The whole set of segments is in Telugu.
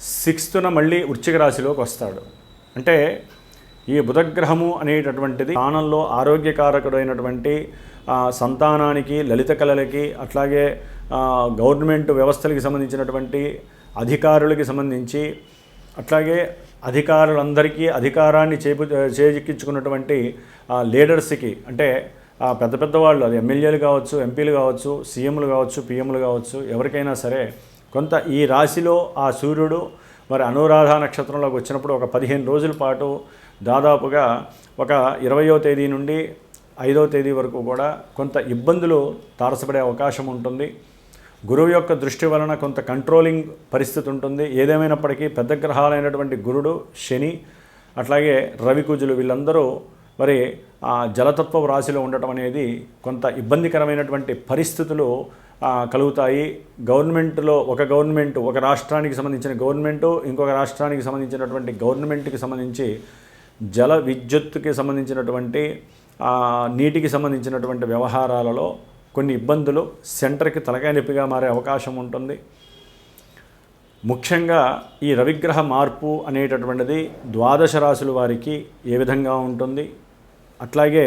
సిక్స్త్న మళ్ళీ వృశ్చిక రాశిలోకి వస్తాడు. అంటే ఈ బుధగ్రహము అనేటటువంటిది స్థానంలో ఆరోగ్యకారకుడైనటువంటి సంతానానికి లలిత కళలకి అట్లాగే గవర్నమెంట్ వ్యవస్థలకి సంబంధించినటువంటి అధికారులకి సంబంధించి అట్లాగే అధికారులందరికీ అధికారాన్ని చేపు చేజిక్కించుకున్నటువంటి లీడర్స్కి అంటే పెద్ద పెద్ద వాళ్ళు అది ఎమ్మెల్యేలు కావచ్చు ఎంపీలు కావచ్చు సీఎంలు కావచ్చు పిఎంలు కావచ్చు ఎవరికైనా సరే కొంత ఈ రాశిలో ఆ సూర్యుడు మరి అనురాధ నక్షత్రంలోకి వచ్చినప్పుడు ఒక పదిహేను రోజుల పాటు దాదాపుగా ఒక ఇరవయో తేదీ నుండి ఐదో తేదీ వరకు కూడా కొంత ఇబ్బందులు తారసపడే అవకాశం ఉంటుంది. గురువు యొక్క దృష్టి వలన కొంత కంట్రోలింగ్ పరిస్థితి ఉంటుంది. ఏదేమైనప్పటికీ పెద్ద గ్రహాలైనటువంటి గురుడు శని అట్లాగే రవికుజులు వీళ్ళందరూ మరి ఆ జలతత్వ రాశిలో ఉండటం అనేది కొంత ఇబ్బందికరమైనటువంటి పరిస్థితులు కలుగుతాయి. గవర్నమెంట్లో ఒక గవర్నమెంట్ ఒక రాష్ట్రానికి సంబంధించిన గవర్నమెంటు ఇంకొక రాష్ట్రానికి సంబంధించినటువంటి గవర్నమెంట్కి సంబంధించి జల విద్యుత్తుకి సంబంధించినటువంటి నీటికి సంబంధించినటువంటి వ్యవహారాలలో కొన్ని ఇబ్బందులు సెంటర్కి తలకాయ నొప్పిగా మారే అవకాశం ఉంటుంది. ముఖ్యంగా ఈ రవిగ్రహ మార్పు అనేటటువంటిది ద్వాదశ రాశుల వారికి ఏ విధంగా ఉంటుంది? అట్లాగే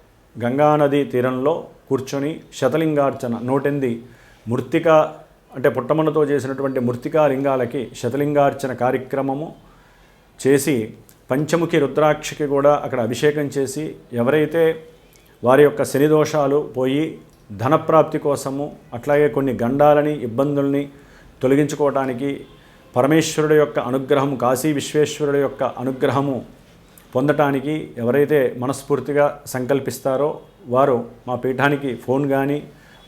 గంగానది తీరంలో కూర్చొని శతలింగార్చన నూటెంది మృతిక అంటే పుట్టమన్నతో చేసినటువంటి మృతికా లింగాలకి శతలింగార్చన కార్యక్రమము చేసి పంచముఖి రుద్రాక్షకి కూడా అక్కడ అభిషేకం చేసి ఎవరైతే వారి యొక్క శని దోషాలు పోయి ధనప్రాప్తి కోసము అట్లాగే కొన్ని గండాలని ఇబ్బందుల్ని తొలగించుకోవటానికి పరమేశ్వరుడు యొక్క అనుగ్రహము కాశీ విశ్వేశ్వరుడు యొక్క అనుగ్రహము పొందటానికి ఎవరైతే మనస్ఫూర్తిగా సంకల్పిస్తారో వారు మా పీఠానికి ఫోన్ కానీ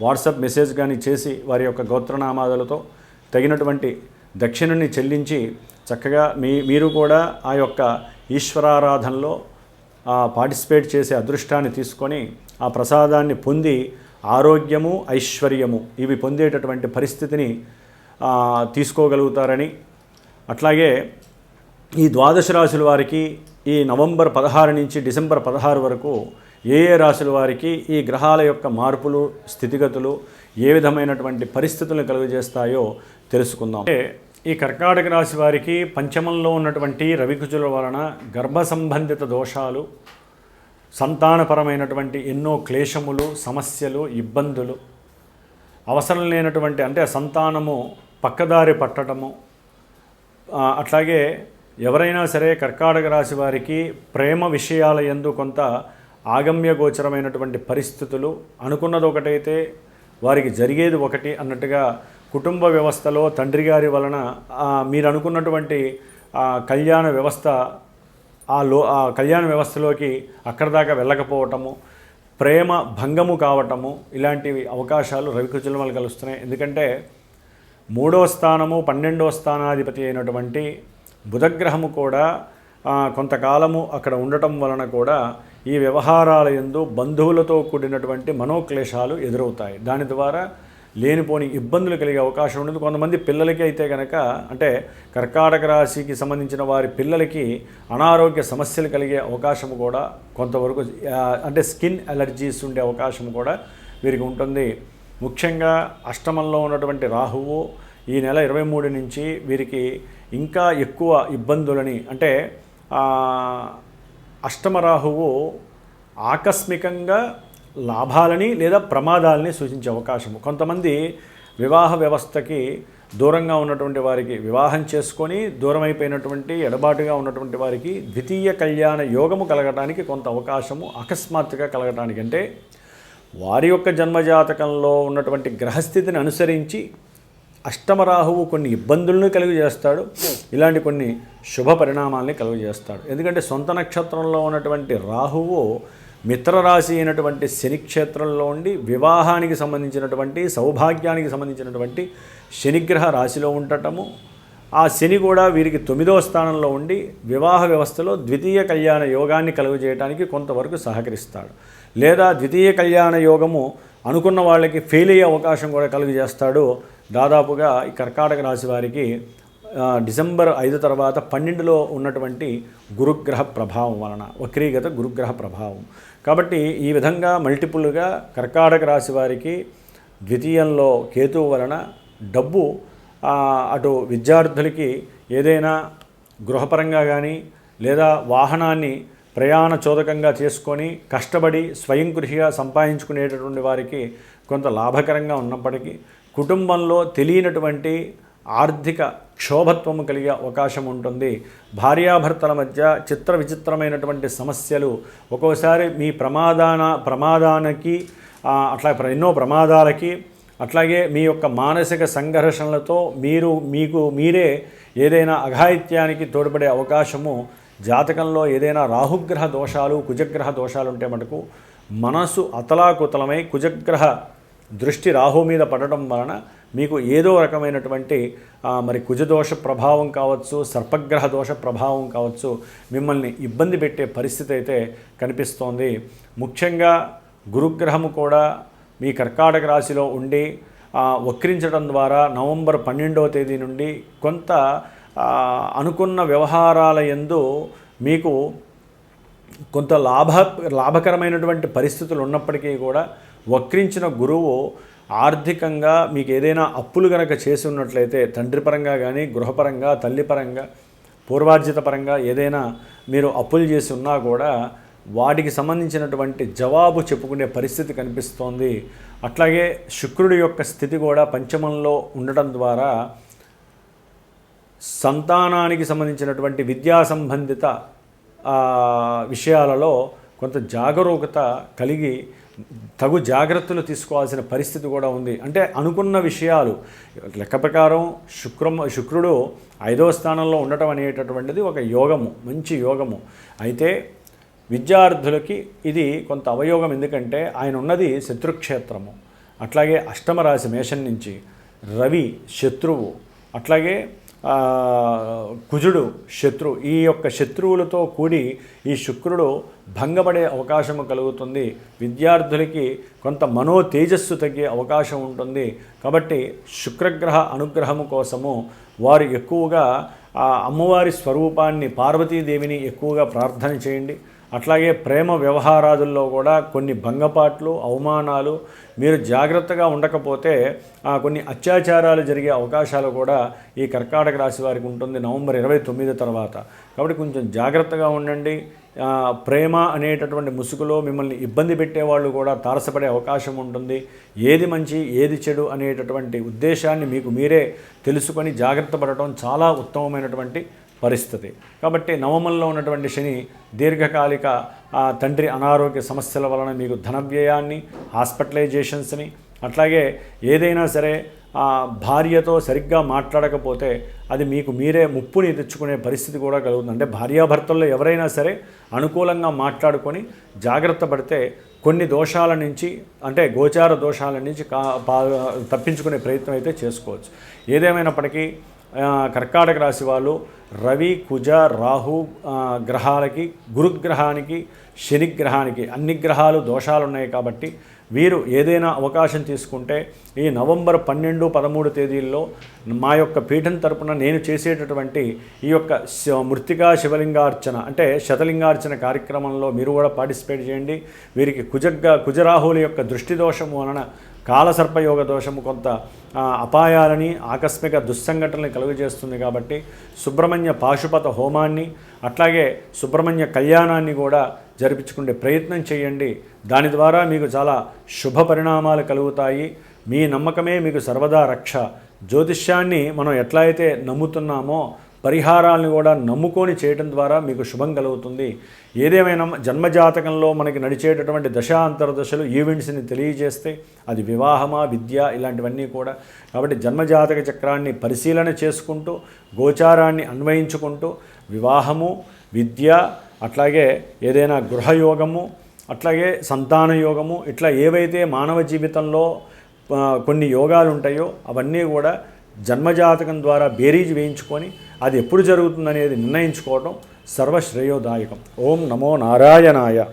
వాట్సాప్ మెసేజ్ కానీ చేసి వారి యొక్క గోత్రనామాదులతో తగినటువంటి దక్షిణని చెల్లించి చక్కగా మీ మీరు కూడా ఆ యొక్క ఈశ్వరారాధనలో పార్టిసిపేట్ చేసే అదృష్టాన్ని తీసుకొని ఆ ప్రసాదాన్ని పొంది ఆరోగ్యము ఐశ్వర్యము ఇవి పొందేటటువంటి పరిస్థితిని తీసుకోగలుగుతారని. అట్లాగే ఈ ద్వాదశ రాశుల వారికి ఈ నవంబర్ పదహారు నుంచి డిసెంబర్ పదహారు వరకు ఏ ఏ రాశుల వారికి ఈ గ్రహాల యొక్క మార్పులు స్థితిగతులు ఏ విధమైనటువంటి పరిస్థితులను కలుగజేస్తాయో తెలుసుకుందాం. అంటే ఈ కర్కాటక రాశి వారికి పంచమంలో ఉన్నటువంటి రవికుజుల వలన గర్భ సంబంధిత దోషాలు సంతానపరమైనటువంటి ఎన్నో క్లేశములు సమస్యలు ఇబ్బందులు అవసరం లేనటువంటి అంటే సంతానము పక్కదారి పట్టడము అట్లాగే ఎవరైనా సరే కర్కాటక రాశి వారికి ప్రేమ విషయాల ఎందు కొంత ఆగమ్య గోచరమైనటువంటి పరిస్థితులు అనుకున్నది ఒకటైతే వారికి జరిగేది ఒకటి అన్నట్టుగా కుటుంబ వ్యవస్థలో తండ్రి గారి వలన మీరు అనుకున్నటువంటి కళ్యాణ వ్యవస్థ ఆ లో ఆ కళ్యాణ వ్యవస్థలోకి అక్కడ దాకా వెళ్ళకపోవటము ప్రేమ భంగము కావటము ఇలాంటివి అవకాశాలు రవికుజుల వల్ల కలుస్తున్నాయి. ఎందుకంటే మూడో స్థానము పన్నెండో స్థానాధిపతి అయినటువంటి బుధగ్రహము కూడా కొంతకాలము అక్కడ ఉండటం వలన కూడా ఈ వ్యవహారాల యందు బంధువులతో కూడినటువంటి మనోక్లేశాలు ఎదురవుతాయి. దాని ద్వారా లేనిపోని ఇబ్బందులు కలిగే అవకాశం ఉండదు. కొంతమంది పిల్లలకి అయితే కనుక అంటే కర్కాటక రాశికి సంబంధించిన వారి పిల్లలకి అనారోగ్య సమస్యలు కలిగే అవకాశం కూడా కొంతవరకు అంటే స్కిన్ అలర్జీస్ ఉండే అవకాశం కూడా వీరికి ఉంటుంది. ముఖ్యంగా అష్టమంలో ఉన్నటువంటి రాహువు ఈ నెల ఇరవై మూడు నుంచి వీరికి ఇంకా ఎక్కువ ఇబ్బందులని అంటే అష్టమరాహువు ఆకస్మికంగా లాభాలని లేదా ప్రమాదాలని సూచించే అవకాశము. కొంతమంది వివాహ వ్యవస్థకి దూరంగా ఉన్నటువంటి వారికి వివాహం చేసుకొని దూరమైపోయినటువంటి ఎడబాటుగా ఉన్నటువంటి వారికి ద్వితీయ కళ్యాణ యోగము కలగడానికి కొంత అవకాశము అకస్మాత్తుగా కలగడానికి అంటే వారి యొక్క జన్మజాతకంలో ఉన్నటువంటి గ్రహస్థితిని అనుసరించి అష్టమరాహువు కొన్ని ఇబ్బందులను కలుగజేస్తాడు ఇలాంటి కొన్ని శుభ పరిణామాల్ని కలుగజేస్తాడు ఎందుకంటే సొంత నక్షత్రంలో ఉన్నటువంటి రాహువు మిత్రరాశి అయినటువంటి శని క్షేత్రంలో ఉండి వివాహానికి సంబంధించినటువంటి సౌభాగ్యానికి సంబంధించినటువంటి శనిగ్రహ రాశిలో ఉండటము ఆ శని కూడా వీరికి తొమ్మిదవ స్థానంలో ఉండి వివాహ వ్యవస్థలో ద్వితీయ కళ్యాణ యోగాన్ని కలుగజేయడానికి కొంతవరకు సహకరిస్తాడు. లేదా ద్వితీయ కళ్యాణ యోగము అనుకున్న వాళ్ళకి ఫెయిల్ అయ్యే అవకాశం కూడా కలుగజేస్తాడు దాదాపుగా ఈ కర్కాటక రాశి వారికి డిసెంబర్ ఐదు తర్వాత పన్నెండులో ఉన్నటువంటి గురుగ్రహ ప్రభావం వలన వక్రీగత గురుగ్రహ ప్రభావం. కాబట్టి ఈ విధంగా మల్టిపుల్గా కర్కాటక రాశి వారికి ద్వితీయంలో కేతువు వలన డబ్బు అటు విద్యార్థులకి ఏదైనా గృహపరంగా కానీ లేదా వాహనాన్ని ప్రయాణ చోదకంగా చేసుకొని కష్టపడి స్వయం కృషిగా సంపాదించుకునేటటువంటి వారికి కొంత లాభకరంగా ఉన్నప్పటికీ కుటుంబంలో తెలియనటువంటి ఆర్థిక క్షోభత్వము కలిగే అవకాశం ఉంటుంది. భార్యాభర్తల మధ్య చిత్ర విచిత్రమైనటువంటి సమస్యలు. ఒక్కోసారి మీ ప్రమాదాన ప్రమాదానికి అట్లా ఎన్నో ప్రమాదాలకి అట్లాగే మీ యొక్క మానసిక సంఘర్షణలతో మీరు మీకు మీరే ఏదైనా అఘాయిత్యానికి తోడ్పడే అవకాశము. జాతకంలో ఏదైనా రాహుగ్రహ దోషాలు కుజగ్రహ దోషాలు ఉంటే మటుకు మనసు అతలాకుతలమై కుజగ్రహ దృష్టి రాహు మీద పడటం వలన మీకు ఏదో రకమైనటువంటి మరి కుజదోష ప్రభావం కావచ్చు సర్పగ్రహ దోష ప్రభావం కావచ్చు మిమ్మల్ని ఇబ్బంది పెట్టే పరిస్థితి అయితే కనిపిస్తోంది. ముఖ్యంగా గురుగ్రహము కూడా మీ కర్కాటక రాశిలో ఉండి వక్రించడం ద్వారా నవంబర్ పన్నెండవ తేదీ నుండి కొంత అనుకున్న వ్యవహారాల యందు మీకు కొంత లాభ లాభకరమైనటువంటి పరిస్థితులు ఉన్నప్పటికీ కూడా వక్రించిన గురువు ఆర్థికంగా మీకు ఏదైనా అప్పులు కనుక చేసి ఉన్నట్లయితే తండ్రి పరంగా కానీ గృహపరంగా తల్లి పరంగా పూర్వార్జిత పరంగా ఏదైనా మీరు అప్పులు చేసి ఉన్నా కూడా వాటికి సంబంధించినటువంటి జవాబు చెప్పుకునే పరిస్థితి కనిపిస్తోంది. అట్లాగే శుక్రుడి యొక్క స్థితి కూడా పంచమంలో ఉండటం ద్వారా సంతానానికి సంబంధించినటువంటి విద్యా సంబంధిత విషయాలలో కొంత జాగరూకత కలిగి తగు జాగ్రత్తలు తీసుకోవాల్సిన పరిస్థితి కూడా ఉంది. అంటే అనుకున్న విషయాలు లెక్క ప్రకారం శుక్రం శుక్రుడు ఐదవ స్థానంలో ఉండటం అనేటటువంటిది ఒక యోగము మంచి యోగము. అయితే విద్యార్థులకి ఇది కొంత అవయోగం. ఎందుకంటే ఆయన ఉన్నది శత్రుక్షేత్రము. అట్లాగే అష్టమ రాశి మేషం నుంచి రవి శత్రువు. అట్లాగే కుజుడు శత్రు ఈ యొక్క శత్రువులతో కూడి ఈ శుక్రుడు భంగపడే అవకాశం కలుగుతుంది. విద్యార్థులకి కొంత మనో తేజస్సు తగ్గే అవకాశం ఉంటుంది. కాబట్టి శుక్రగ్రహ అనుగ్రహము కోసము వారు ఎక్కువగా ఆ అమ్మవారి స్వరూపాన్ని పార్వతీదేవిని ఎక్కువగా ప్రార్థన చేయండి. అట్లాగే ప్రేమ వ్యవహారాదుల్లో కూడా కొన్ని భంగపాట్లు అవమానాలు మీరు జాగ్రత్తగా ఉండకపోతే ఆ, కొన్ని అత్యాచారాలు జరిగే అవకాశాలు కూడా ఈ కర్కాటక రాశి వారికి ఉంటుంది నవంబర్ ఇరవై తొమ్మిది తర్వాత. కాబట్టి కొంచెం జాగ్రత్తగా ఉండండి. ప్రేమ అనేటటువంటి ముసుగులో మిమ్మల్ని ఇబ్బంది పెట్టేవాళ్ళు కూడా తారసపడే అవకాశం ఉంటుంది. ఏది మంచి ఏది చెడు అనేటటువంటి ఉద్దేశాన్ని మీకు మీరే తెలుసుకొని జాగ్రత్త పడటం చాలా ఉత్తమమైనటువంటి పరిస్థితి. కాబట్టి నవమంలో ఉన్నటువంటి శని దీర్ఘకాలిక తండ్రి అనారోగ్య సమస్యల వలన మీకు ధన వ్యయాన్ని హాస్పిటలైజేషన్స్ని అట్లాగే ఏదైనా సరే భార్యతో సరిగ్గా మాట్లాడకపోతే అది మీకు మీరే ముప్పుని తెచ్చుకునే పరిస్థితి కూడా కలుగుతుంది. అంటే భార్యాభర్తల్లో ఎవరైనా సరే అనుకూలంగా మాట్లాడుకొని జాగ్రత్త పడితే కొన్ని దోషాల నుంచి అంటే గోచార దోషాల నుంచి కా పా తప్పించుకునే ప్రయత్నం అయితే చేసుకోవచ్చు. ఏదేమైనప్పటికీ కర్కాటక రాశి వాళ్ళు రవి కుజ రాహు గ్రహాలకి గురుగ్రహానికి శనిగ్రహానికి అన్ని గ్రహాలు దోషాలు ఉన్నాయి కాబట్టి వీరు ఏదైనా అవకాశం తీసుకుంటే ఈ నవంబర్ పన్నెండు పదమూడు తేదీల్లో మా యొక్క పీఠం తరపున నేను చేసేటటువంటి ఈ యొక్క మృతికా శివలింగార్చన అంటే శతలింగార్చన కార్యక్రమంలో మీరు కూడా పార్టిసిపేట్ చేయండి. వీరికి కుజగ్గా కుజరాహుల యొక్క దృష్టి దోషం వలన కాలసర్పయోగ దోషము కొంత అపాయాలని ఆకస్మిక దుస్సంఘటనలు కలుగజేస్తుంది కాబట్టి సుబ్రహ్మణ్య పాశుపత హోమాన్ని అట్లాగే సుబ్రహ్మణ్య కళ్యాణాన్ని కూడా జరిపించుకునే ప్రయత్నం చేయండి. దాని ద్వారా మీకు చాలా శుభ పరిణామాలు కలుగుతాయి. మీ నమ్మకమే మీకు సర్వదా రక్ష. జ్యోతిష్యాన్ని మనం ఎట్లా అయితే నమ్ముతున్నామో పరిహారాలను కూడా నమ్ముకొని చేయడం ద్వారా మీకు శుభం కలుగుతుంది. ఏదేమైనా జన్మజాతకంలో మనకి నడిచేటటువంటి దశాంతర దశలు ఈవెంట్స్ని తెలియజేస్తే అది వివాహమా విద్య ఇలాంటివన్నీ కూడా. కాబట్టి జన్మజాతక చక్రాన్ని పరిశీలన చేసుకుంటూ గోచారాన్ని అన్వయించుకుంటూ వివాహము విద్య అట్లాగే ఏదైనా గృహయోగము అట్లాగే సంతాన యోగము ఇట్లా ఏవైతే మానవ జీవితంలో కొన్ని యోగాలు ఉంటాయో అవన్నీ కూడా జన్మజాతకం ద్వారా బేరీజ్ వేయించుకొని అది ఎప్పుడు జరుగుతుందనేది నిర్ణయించుకోవటం సర్వశ్రేయోదాయకం. ఓం నమో నారాయణాయ.